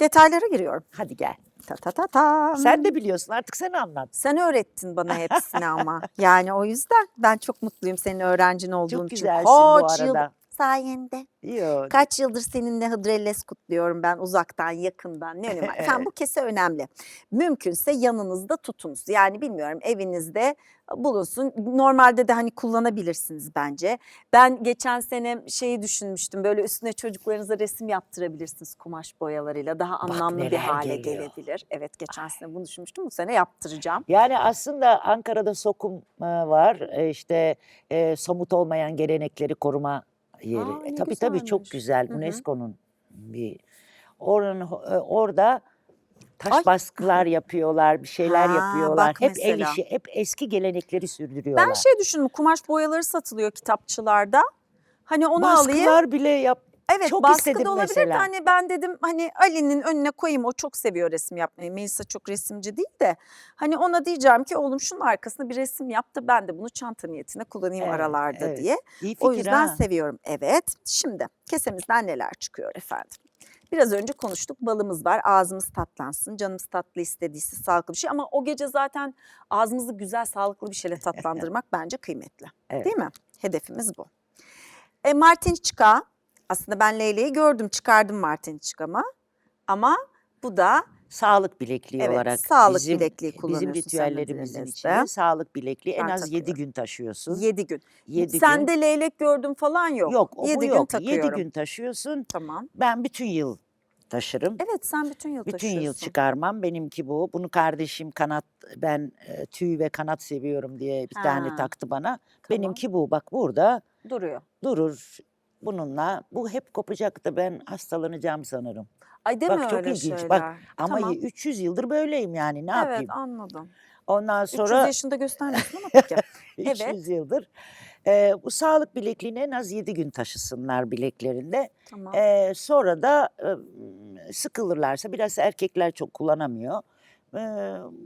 Detaylara giriyorum. Hadi gel. Ta ta ta ta. Sen de biliyorsun artık sen anlat. Sen öğrettin bana hepsini ama. Yani o yüzden ben çok mutluyum senin öğrencin olduğun Çok için. güzelsin bu Kaç yıl- arada. Sayende. Yok. Kaç yıldır seninle Hıdrellez kutluyorum ben uzaktan yakından ne önemi var. Efendim bu kese önemli. Mümkünse yanınızda tutunuz. Yani bilmiyorum evinizde bulunsun. Normalde de hani kullanabilirsiniz bence. Ben geçen sene şeyi düşünmüştüm böyle üstüne çocuklarınıza resim yaptırabilirsiniz kumaş boyalarıyla. Daha anlamlı bir hale geliyor. gelebilir. Evet geçen sene bunu düşünmüştüm bu sene yaptıracağım. Yani aslında Ankara'da sokum e, var. E, işte e, somut olmayan gelenekleri koruma yeri. Aa, E, tabii tabii çok güzel. UNESCO'nun bir oranın e, orada taş Ay. baskılar yapıyorlar, bir şeyler Ha, yapıyorlar. bak hep el mesela. işi, hep eski gelenekleri sürdürüyorlar. Ben şey düşündüm kumaş boyaları satılıyor kitapçılarda. Hani onu alayım. Baskılar bile yap. Evet Çok baskı istedim da olabilir mesela. hani ben dedim hani Ali'nin önüne koyayım o çok seviyor resim yapmayı. Melisa çok resimci değil de hani ona diyeceğim ki oğlum şunun arkasına bir resim yap da ben de bunu çanta niyetine kullanayım Evet, aralarda evet. diye. İyi fikir O yüzden ha. seviyorum. Evet şimdi kesemizden neler çıkıyor efendim. Biraz önce konuştuk balımız var ağzımız tatlansın canımız tatlı istediyse sağlıklı bir şey ama o gece zaten ağzımızı güzel sağlıklı bir şeyle tatlandırmak bence kıymetli. Evet. Değil mi? Hedefimiz bu. E, Martinçka aslında ben Leyla'yı gördüm çıkardım Martinçka'mı ama bu da Sağlık bilekliği Evet, olarak sağlık bizim, bilekliği bizim ritüellerimizin içinde sağlık bilekliği en Ben az 7 takıyorum. gün taşıyorsun. 7 gün. 7 Sen gün. de leylek gördüm falan yok. Yok, o bu 7 gün yok. 7 takıyorum. gün taşıyorsun. Tamam. Ben bütün yıl taşırım. Evet sen bütün yıl Bütün taşıyorsun. yıl çıkarmam. Benimki bu. Bunu kardeşim kanat ben e, tüy ve kanat seviyorum diye bir tane Ha, taktı bana. Tamam. Benimki bu. Bak burada Duruyor. durur. Bununla bu hep kopacak da ben hastalanacağım sanırım. Ay deme Bak çok öyle ilginç. şeyler. Bak Ama tamam. 300 yıldır böyleyim yani ne evet yapayım? anladım. Ondan 300 sonra yaşında göstermiyorsun ama peki. 300 Evet. yıldır e, bu sağlık bilekliğini en az 7 gün taşısınlar bileklerinde. Tamam. E, sonra da e, sıkılırlarsa biraz erkekler çok kullanamıyor. E,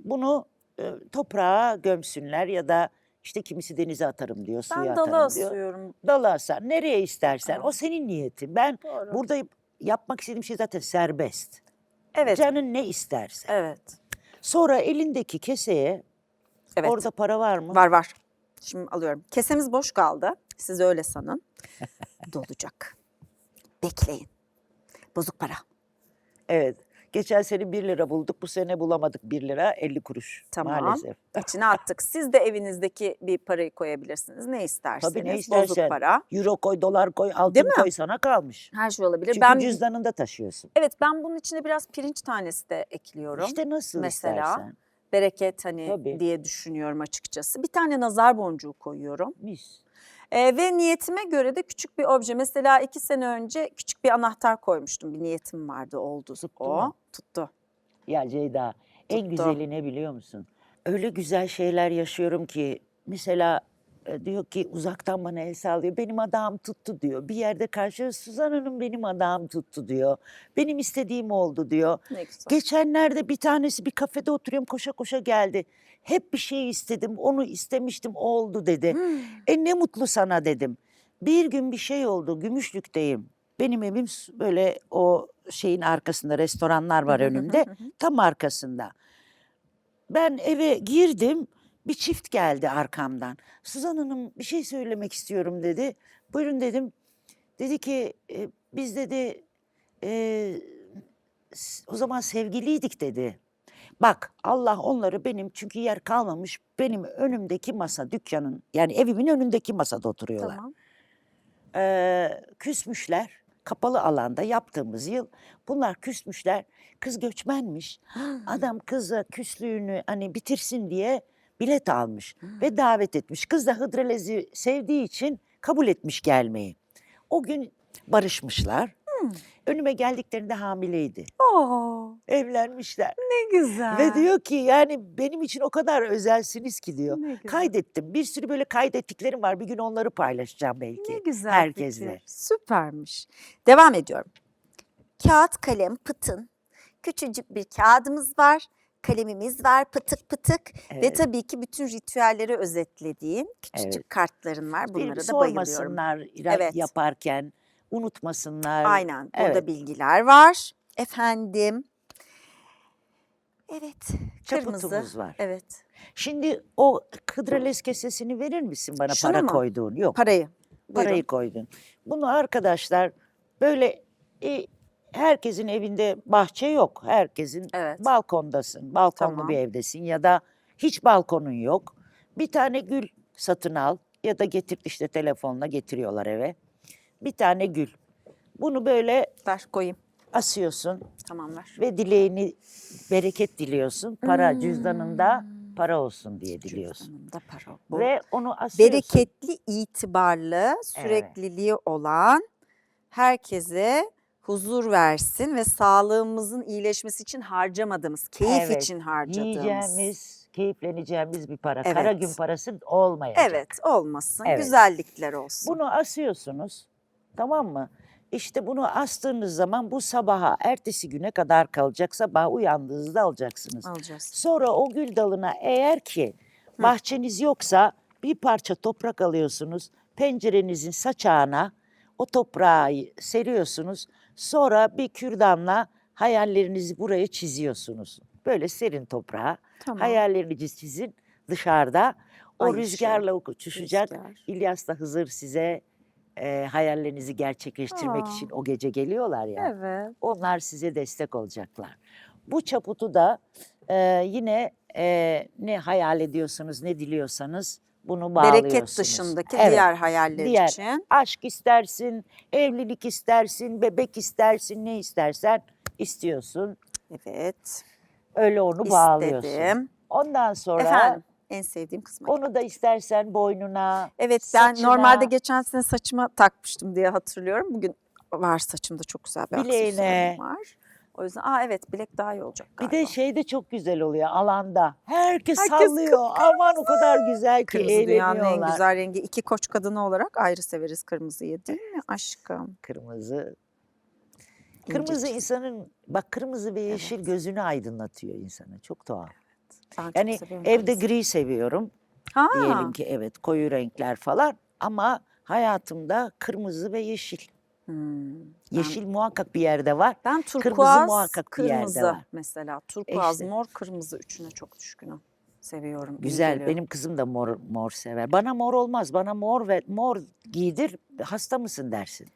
bunu e, toprağa gömsünler ya da işte kimisi denize atarım diyor, suya ben atarım diyor. asıyorum. Dala asar, nereye istersen. O senin niyetin. Ben Doğru. burada yapmak istediğim şey zaten serbest. Evet. Canın ne isterse. Evet. Sonra elindeki keseye Evet. orada para var mı? Var var. Şimdi alıyorum. Kesemiz boş kaldı. Siz öyle sanın. Dolacak. Bekleyin. Bozuk para. Evet. Geçen sene 1 lira bulduk. Bu sene bulamadık 1 lira 50 kuruş Tamam. maalesef. İçine attık. Siz de evinizdeki bir parayı koyabilirsiniz. Ne isterseniz. Tabii ne Bozuk istersen. para. Euro koy, dolar koy, altın koy sana kalmış. Her şey olabilir. Çünkü ben cüzdanında taşıyorsun. Evet ben bunun içine biraz pirinç tanesi de ekliyorum. İşte nasıl Mesela. istersen. Bereket hani Tabii. diye düşünüyorum açıkçası. Bir tane nazar boncuğu koyuyorum. Mis. Ee, ve niyetime göre de küçük bir obje. Mesela iki sene önce küçük bir anahtar koymuştum. Bir niyetim vardı oldu Tuttu o. mu? Tuttu. Ya Ceyda en Tuttu. güzeli ne biliyor musun? Öyle güzel şeyler yaşıyorum ki mesela e, diyor ki uzaktan bana el sallıyor. Benim adağım tuttu diyor. Bir yerde karşı Suzan Hanım benim adağım tuttu diyor. Benim istediğim oldu diyor. Ne güzel. Geçenlerde bir tanesi bir kafede oturuyorum koşa koşa geldi. Hep bir şey istedim, onu istemiştim, oldu dedi. Hmm. E ne mutlu sana dedim. Bir gün bir şey oldu, Gümüşlük'teyim. Benim evim böyle o şeyin arkasında restoranlar var önümde, tam arkasında. Ben eve girdim, bir çift geldi arkamdan. Suzan Hanım bir şey söylemek istiyorum dedi. Buyurun dedim. Dedi ki "E, biz dedi e, o zaman sevgiliydik dedi. Bak Allah onları benim çünkü yer kalmamış benim önümdeki masa dükkanın yani evimin önündeki masada oturuyorlar. Tamam. Ee, küsmüşler kapalı alanda yaptığımız yıl bunlar küsmüşler. Kız göçmenmiş. Adam kıza küslüğünü hani bitirsin diye bilet almış ve davet etmiş. Kız da Hıdrellez'i sevdiği için kabul etmiş gelmeyi. O gün barışmışlar. Önüme geldiklerinde hamileydi. Oo, evlenmişler ne güzel. ve diyor ki yani benim için o kadar özelsiniz ki diyor. Ne güzel. Kaydettim. Bir sürü böyle kaydettiklerim var. Bir gün onları paylaşacağım belki. Ne güzel herkesle. fikir. Süpermiş. Devam ediyorum. Kağıt, kalem, pıtın. Küçücük bir kağıdımız var. Kalemimiz var pıtık pıtık ve Evet. tabii ki bütün ritüelleri özetlediğim küçücük Evet. kartların var. Bunlara da bayılıyorum. Evet. yaparken, unutmasınlar. Aynen burada Evet. bilgiler var. Efendim. Evet. Kırmızı. Çaputumuz var. Evet. Şimdi o kıdrales kesesini verir misin bana Şunu para mu? koyduğun? Yok. Parayı. parayı Buyurun. koydun. Bunu arkadaşlar böyle e, herkesin evinde bahçe yok. Herkesin Evet. balkondasın. Balkonlu Tamam. bir evdesin ya da hiç balkonun yok. Bir tane gül satın al ya da getir işte telefonla getiriyorlar eve. Bir tane gül. Bunu böyle Ver koyayım. Asıyorsun Tamam ver. ve dileğini bereket diliyorsun. Para Hmm. cüzdanında para olsun diye diliyorsun. Cüzdanımda para. Bu. Ve onu asıyorsun. Bereketli, itibarlı, sürekliliği olan herkese huzur versin ve sağlığımızın iyileşmesi için harcamadığımız, keyif Evet, için harcadığımız. Yiyeceğimiz, keyifleneceğimiz bir para. Evet. Kara gün parası olmayacak. Evet, olmasın. Evet. Güzellikler olsun. Bunu asıyorsunuz. Tamam mı? İşte bunu astığınız zaman bu sabaha, ertesi güne kadar kalacak. Sabah uyandığınızda alacaksınız. alacağız. Sonra o gül dalına eğer ki bahçeniz yoksa bir parça toprak alıyorsunuz. Pencerenizin saçağına o toprağı seriyorsunuz. Sonra bir kürdanla hayallerinizi buraya çiziyorsunuz. Böyle serin toprağa. Tamam. Hayallerinizi çizin dışarıda. O Ay rüzgarla uçuşacak. Rüzgar. İlyas'la Hızır size e, hayallerinizi gerçekleştirmek Aa. için o gece geliyorlar ya. Evet. Onlar size destek olacaklar. Bu çaputu da e, yine e, ne hayal ediyorsanız, ne diliyorsanız bunu bağlıyorsunuz. Bereket dışındaki Evet. diğer hayaller Diğer. için. Aşk istersin, evlilik istersin, bebek istersin, ne istersen istiyorsun. Evet. Öyle onu bağlıyorsun. İstedim. Ondan sonra Efendim, en sevdiğim kısmı. onu da istersen boynuna, Evet ben saçına, normalde geçen sene saçıma takmıştım diye hatırlıyorum. Bugün var saçımda çok güzel bir Bileğine. aksesuarım var. O yüzden aa evet bilek daha iyi olacak Bir galiba. de şey de çok güzel oluyor alanda. Herkes, Herkes sallıyor. Aman o kadar güzel ki Kırmızı dünyanın en eğleniyorlar. güzel rengi. İki koç kadını olarak ayrı severiz kırmızıyı değil mi aşkım? Kırmızı. Kırmızı İncecik. insanın bak kırmızı ve yeşil Evet. gözünü aydınlatıyor insana. Çok tuhaf. Ben Yani evde kırmızı. gri seviyorum. Ha, Diyelim ki evet koyu renkler falan ama hayatımda kırmızı ve yeşil. hmm, ben- Yeşil muhakkak bir yerde var. Ben kırmızı turkuaz, muhakkak bir yerde kırmızı var. mesela. Turkuaz, işte. mor, kırmızı üçüne çok düşkünüm. Seviyorum. Güzel. Benim kızım da mor mor sever. Bana mor olmaz. Bana mor ve mor giydir. Hasta mısın dersin.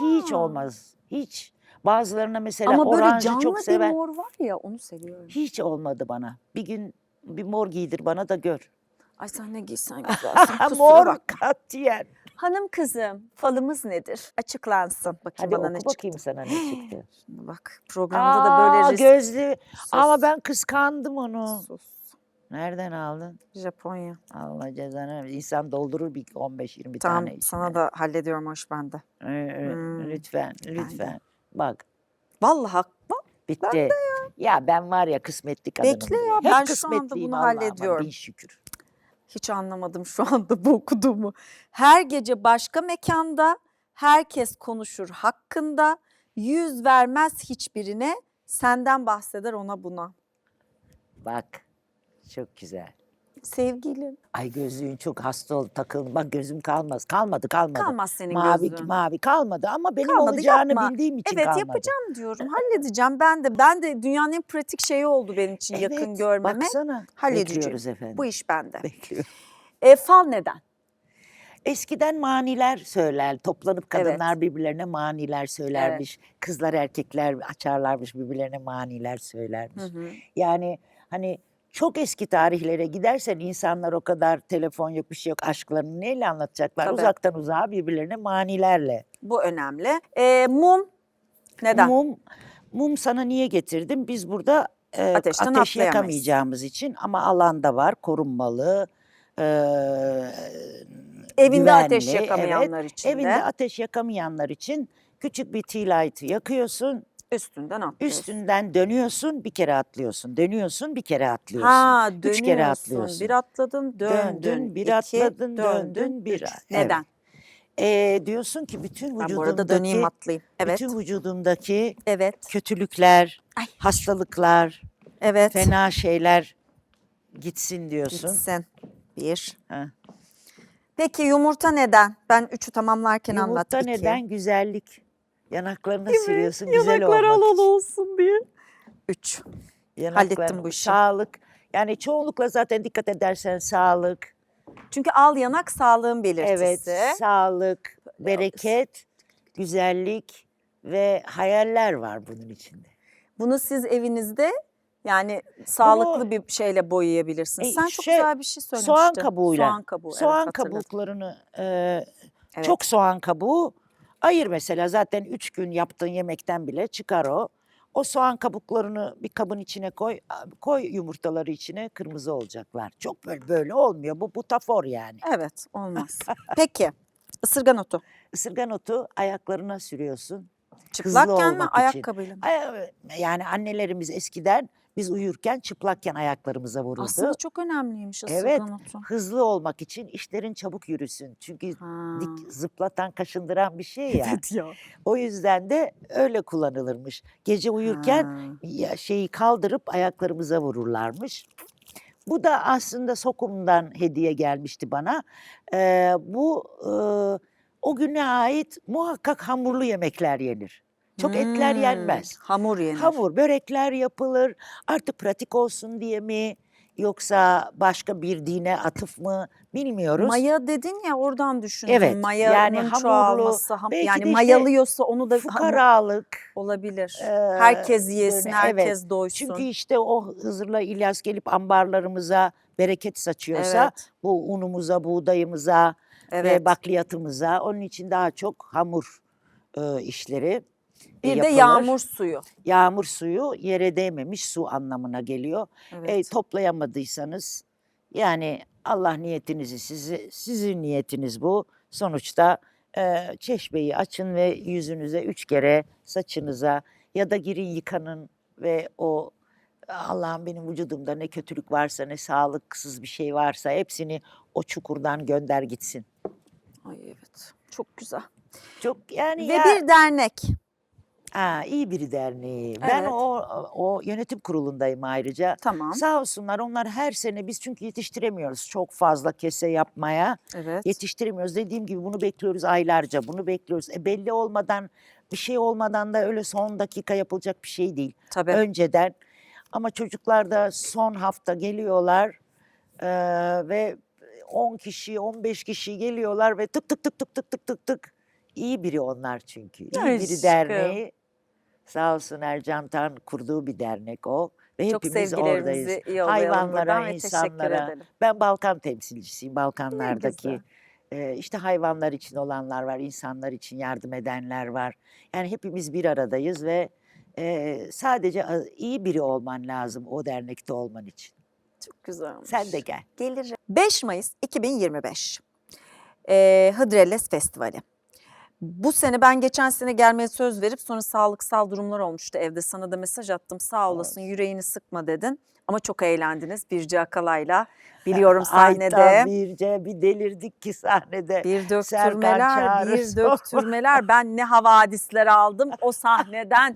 Hiç Ha. olmaz. Hiç. Bazılarına mesela Ama böyle oranjı canlı çok bir sever. mor var ya onu seviyorum. Hiç olmadı bana. Bir gün bir mor giydir bana da gör. Ay sen ne giysen güzelsin. Kusura mor bakma. katiyen. Hanım kızım falımız nedir? Açıklansın. Bakayım Hadi bana ne oku bakayım çıktı. sana ne çıktı. Şimdi bak programda da Aa, böyle risk. gözlü. Ama Sus, ben kıskandım onu. Sus. Nereden aldın? Japonya. Allah cezanı. İnsan doldurur bir 15-20 Tamam tane. sana içine. da hallediyorum hoş bende. Ee, e, Hmm. Lütfen, lütfen. Bak Vallahi bak bitti. ya. ben var ya kısmetli kadınım. Bekle ya, Hep ben şu anda bunu Allah'ıma, hallediyorum. Bin şükür. hiç anlamadım şu anda bu okuduğumu. Her gece başka mekanda herkes konuşur hakkında. Yüz vermez hiçbirine. Senden bahseder ona buna. Bak çok güzel. Sevgilim. Ay gözlüğün çok hasta oldu takıldı. Bak gözüm kalmaz. Kalmadı kalmadı. Kalmaz senin mavi, gözlüğün. mavi kalmadı ama benim Kalmadı, olacağını yapma. bildiğim için Evet kalmadı. yapacağım diyorum. Halledeceğim. Ben de ben de dünyanın en pratik şeyi oldu benim için yakın Evet, görmeme. Baksana. halledeceğim. Bekliyoruz efendim. Bu iş bende. Bekliyoruz. E, fal neden? Eskiden maniler söyler. Toplanıp Evet. kadınlar birbirlerine maniler söylermiş. Kızlar erkekler açarlarmış birbirlerine maniler söylermiş. Hı hı. Yani hani çok eski tarihlere gidersen insanlar o kadar telefon yok bir şey yok aşklarını neyle anlatacaklar? Tabii. Uzaktan uzağa birbirlerine manilerle. Bu önemli. E, mum neden? Mum, mum sana niye getirdim? Biz burada e, Ateşten ateş yakamayacağımız için ama alanda var korunmalı. e, Evinde ateş güvenli, yakamayanlar evet. için de Evinde ateş yakamayanlar için küçük bir tea light'ı yakıyorsun. Üstünden atlıyorsun. Üstünden dönüyorsun bir kere atlıyorsun. Dönüyorsun bir kere atlıyorsun. Ha Üç dönüyorsun. kere atlıyorsun. Bir atladın döndün. Döndün, bir iki, atladın, döndün, bir üç. Neden? E, diyorsun ki bütün Ben arada döneyim vücudumdaki, atlayayım. Evet. bütün vücudumdaki Evet. kötülükler, Ay. hastalıklar, Evet. fena şeyler gitsin diyorsun. Gitsin. Bir. Ha. Peki yumurta neden? Ben üçü tamamlarken Yumurta anlat. iki. neden? Güzellik. Yanaklarına Değil mi? sürüyorsun güzel Yanaklar olmak al al için. olsun diye. Üç. Yanaklarına- bu işi. Sağlık. Yani çoğunlukla zaten dikkat edersen sağlık. Çünkü al yanak sağlığın belirtisi. Evet, sağlık, bereket, güzellik ve hayaller var bunun içinde. Bunu siz evinizde yani sağlıklı bir şeyle boyayabilirsiniz. E, Sen çok şey, güzel bir şey söylemiştin. Soğan kabuğuyla. Soğan kabuğu. evet, soğan hatırladım. kabuklarını e, Evet. çok soğan kabuğu ayır mesela zaten üç gün yaptığın yemekten bile çıkar o. O soğan kabuklarını bir kabın içine koy, koy yumurtaları içine kırmızı olacaklar. Çok böyle böyle olmuyor. Bu butafor yani. Evet olmaz. Peki ısırgan otu. Isırgan otu ayaklarına sürüyorsun. Çıplakken mi için. ayakkabıyla mı? Ay- Yani annelerimiz eskiden biz uyurken çıplakken ayaklarımıza vururdu. Aslında çok önemliymiş ısırgan Evet, otu. Hızlı olmak için işlerin çabuk yürüsün. Çünkü Ha. dik zıplatan, kaşındıran bir şey ya. Evet ya. O yüzden de öyle kullanılırmış. Gece uyurken Ha. şeyi kaldırıp ayaklarımıza vururlarmış. Bu da aslında sokumdan hediye gelmişti bana. Ee, bu e, o güne ait muhakkak hamurlu yemekler yenir. Çok etler Hmm, yenmez. Hamur yenir. Hamur, börekler yapılır. Artık pratik olsun diye mi yoksa başka bir dine atıf mı bilmiyoruz. Maya dedin ya oradan düşündüm. Evet, Mayanın yani hamurlu, çoğalması. ham- belki yani de işte mayalıyorsa onu da Fukaralık. olabilir. Ee, herkes yesin, böyle, evet. herkes doysun. Çünkü işte o Hızır'la İlyas gelip ambarlarımıza bereket saçıyorsa evet, bu unumuza, buğdayımıza evet. ve bakliyatımıza onun için daha çok hamur e, işleri e, bir de yağmur suyu. Yağmur suyu yere değmemiş su anlamına geliyor. Evet. E, toplayamadıysanız yani Allah niyetinizi sizi sizin niyetiniz bu. Sonuçta e, çeşmeyi açın ve yüzünüze üç kere saçınıza ya da girin yıkanın ve o Allah'ım benim vücudumda ne kötülük varsa ne sağlıksız bir şey varsa hepsini o çukurdan gönder gitsin. Ay evet. Çok güzel. Çok yani Ve ya bir dernek. Ha, iyi biri derneği. Ben Evet. o o yönetim kurulundayım ayrıca. Tamam. Sağ olsunlar onlar her sene biz çünkü yetiştiremiyoruz çok fazla kese yapmaya. Evet. Yetiştiremiyoruz. Dediğim gibi bunu bekliyoruz aylarca. Bunu bekliyoruz. E belli olmadan bir şey olmadan da öyle son dakika yapılacak bir şey değil. Tabii. Önceden. Ama çocuklar da son hafta geliyorlar eee, ve 10 kişi 15 kişi geliyorlar ve tık tık tık tık tık tık tık tık. İyi biri onlar çünkü. İyi biri Aşkım. derneği. Sağ olsun Ercan Tan kurduğu bir dernek o. Ve Çok hepimiz oradayız. Hayvanlara, insanlara. Ben Balkan temsilcisiyim. Balkanlardaki e, işte hayvanlar için olanlar var, insanlar için yardım edenler var. Yani hepimiz bir aradayız ve e, sadece iyi biri olman lazım o dernekte olman için. Çok güzelmiş. Sen de gel. Gelir. 5 Mayıs 2025. Ee, Hıdrellez Festivali. Bu sene ben geçen sene gelmeye söz verip sonra sağlıksal durumlar olmuştu evde. Sana da mesaj attım. Sağ olasın yüreğini sıkma dedin. Ama çok eğlendiniz Birce Akalay'la. Biliyorum sahnede. Aytan Birce bir delirdik ki sahnede. Bir döktürmeler, bir döktürmeler. Ben ne havadisler aldım o sahneden.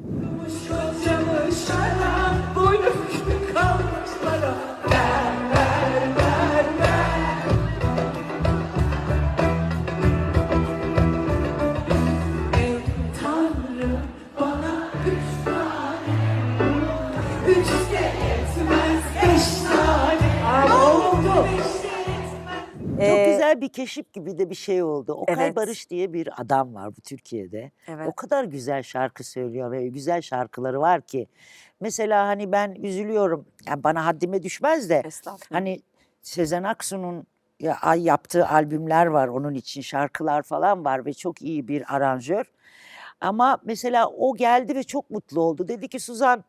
Keşif gibi de bir şey oldu. Okay Evet. Barış diye bir adam var bu Türkiye'de. Evet. O kadar güzel şarkı söylüyor ve güzel şarkıları var ki. Mesela hani ben üzülüyorum. Yani bana haddime düşmez de hani Sezen Aksu'nun ya, ay yaptığı albümler var onun için şarkılar falan var ve çok iyi bir aranjör. Ama mesela o geldi ve çok mutlu oldu. Dedi ki Suzan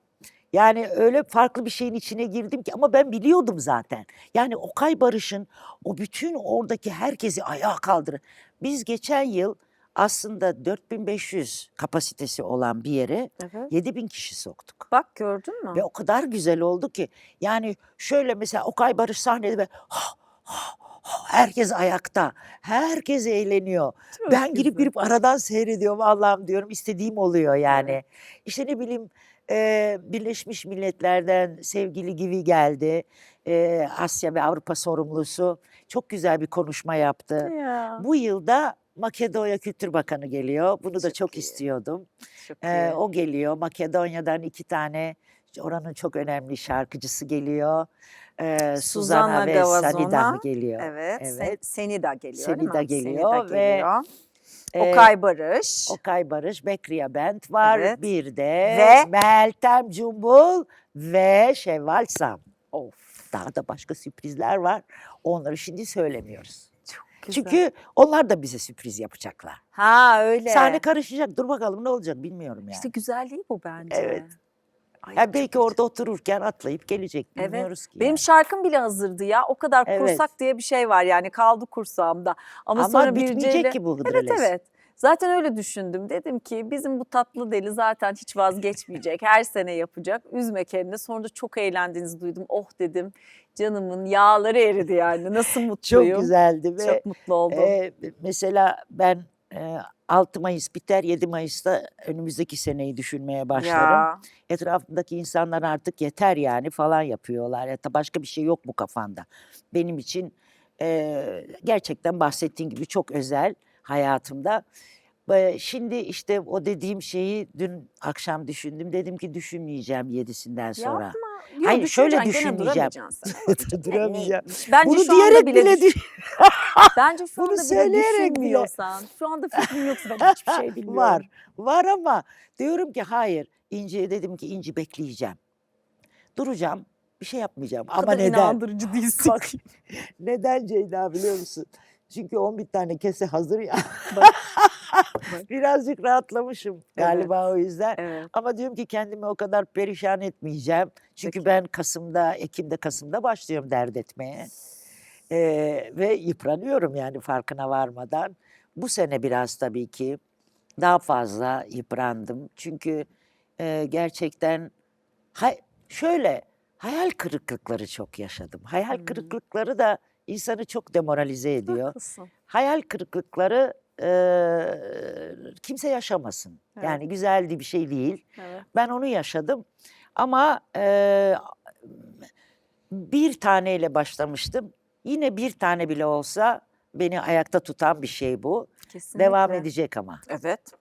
yani öyle farklı bir şeyin içine girdim ki ama ben biliyordum zaten. Yani Okay Barış'ın o bütün oradaki herkesi ayağa kaldırır. Biz geçen yıl aslında 4500 kapasitesi olan bir yere Evet. 7000 kişi soktuk. Bak gördün mü? Ve o kadar güzel oldu ki yani şöyle mesela Okay Barış sahnede ve ha, ha, herkes ayakta. Herkes eğleniyor. Çok ben girip güzel. girip aradan seyrediyorum Allah'ım diyorum istediğim oluyor yani. İşte ne bileyim e, Birleşmiş Milletler'den sevgili Gibi geldi. E, Asya ve Avrupa sorumlusu çok güzel bir konuşma yaptı. Ya. Bu yılda Makedonya Kültür Bakanı geliyor. Bunu da Çok çok iyi. istiyordum. Çok Ee, iyi. o geliyor. Makedonya'dan iki tane oranın çok önemli şarkıcısı geliyor. Ee, Suzanna ve Gavazona, Sanida geliyor. Evet. Evet. Seni de geliyor Seni değil de mi? geliyor Seni de ve, geliyor. Ee, Okay Barış. Okay Barış, Bekriye Band var. Evet. Bir de Ve- Meltem Cumbul ve Şevval Sam. Of. Daha da başka sürprizler var. Onları şimdi söylemiyoruz. Güzel. Çünkü onlar da bize sürpriz yapacaklar. ha öyle. Sahne karışacak. Dur bakalım ne olacak bilmiyorum yani. İşte güzelliği bu bence. Evet. Ay, Ya çok belki güzel. orada otururken atlayıp gelecek. Evet. Bilmiyoruz ki. Benim yani. şarkım bile hazırdı ya. O kadar Evet. kursak diye bir şey var yani kaldı kursağımda. Ama, Ama sonra bitmeyecek Birce ile- ki bu Evet hıdrellez. evet. Zaten öyle düşündüm. Dedim ki bizim bu tatlı deli zaten hiç vazgeçmeyecek. Her sene yapacak. Üzme kendini. Sonra da çok eğlendiğinizi duydum. Oh dedim. Canımın yağları eridi yani. Nasıl Çok mutluyum. güzeldi ve Çok mutlu oldum. e, mesela ben 6 Mayıs biter 7 Mayıs'ta önümüzdeki seneyi düşünmeye başlarım. Ya. Etrafımdaki insanlar artık yeter yani falan yapıyorlar. Ya da başka bir şey yok mu kafanda? Benim için e, gerçekten bahsettiğin gibi çok özel hayatımda. Şimdi işte o dediğim şeyi dün akşam düşündüm. Dedim ki düşünmeyeceğim yedisinden sonra. Yapma. Yok, Hayır, şöyle düşünmeyeceğim. Duramayacağım. Bence Bunu şu anda diyerek bile, bile, düş- düş- Bence şu bunu anda söyleyerek bile- düşünmüyorsan. Şu anda fikrin yoksa ben hiçbir şey bilmiyorum. Var. Var ama diyorum ki hayır. İnci'ye dedim ki İnci bekleyeceğim. Duracağım. Bir şey yapmayacağım. Bu Ama kadar neden? inandırıcı değilsin. Bak, neden Ceyda biliyor musun? Çünkü 11 tane kese hazır ya. Bak, Birazcık rahatlamışım galiba o yüzden. Evet. Ama diyorum ki kendimi o kadar perişan etmeyeceğim. Çünkü Peki. ben Kasım'da, Ekim'de, Kasım'da başlıyorum dert etmeye. Ee, ve yıpranıyorum yani farkına varmadan. Bu sene biraz tabii ki daha fazla yıprandım. Çünkü e, gerçekten hay- şöyle hayal kırıklıkları çok yaşadım. Hayal Hmm. kırıklıkları da insanı çok demoralize ediyor. Haklısın. Hayal kırıklıkları e, kimse yaşamasın. Evet. Yani güzel bir şey değil. Evet. Ben onu yaşadım. Ama e, bir taneyle başlamıştım. Yine bir tane bile olsa beni ayakta tutan bir şey bu. Kesinlikle. Devam edecek ama. Evet.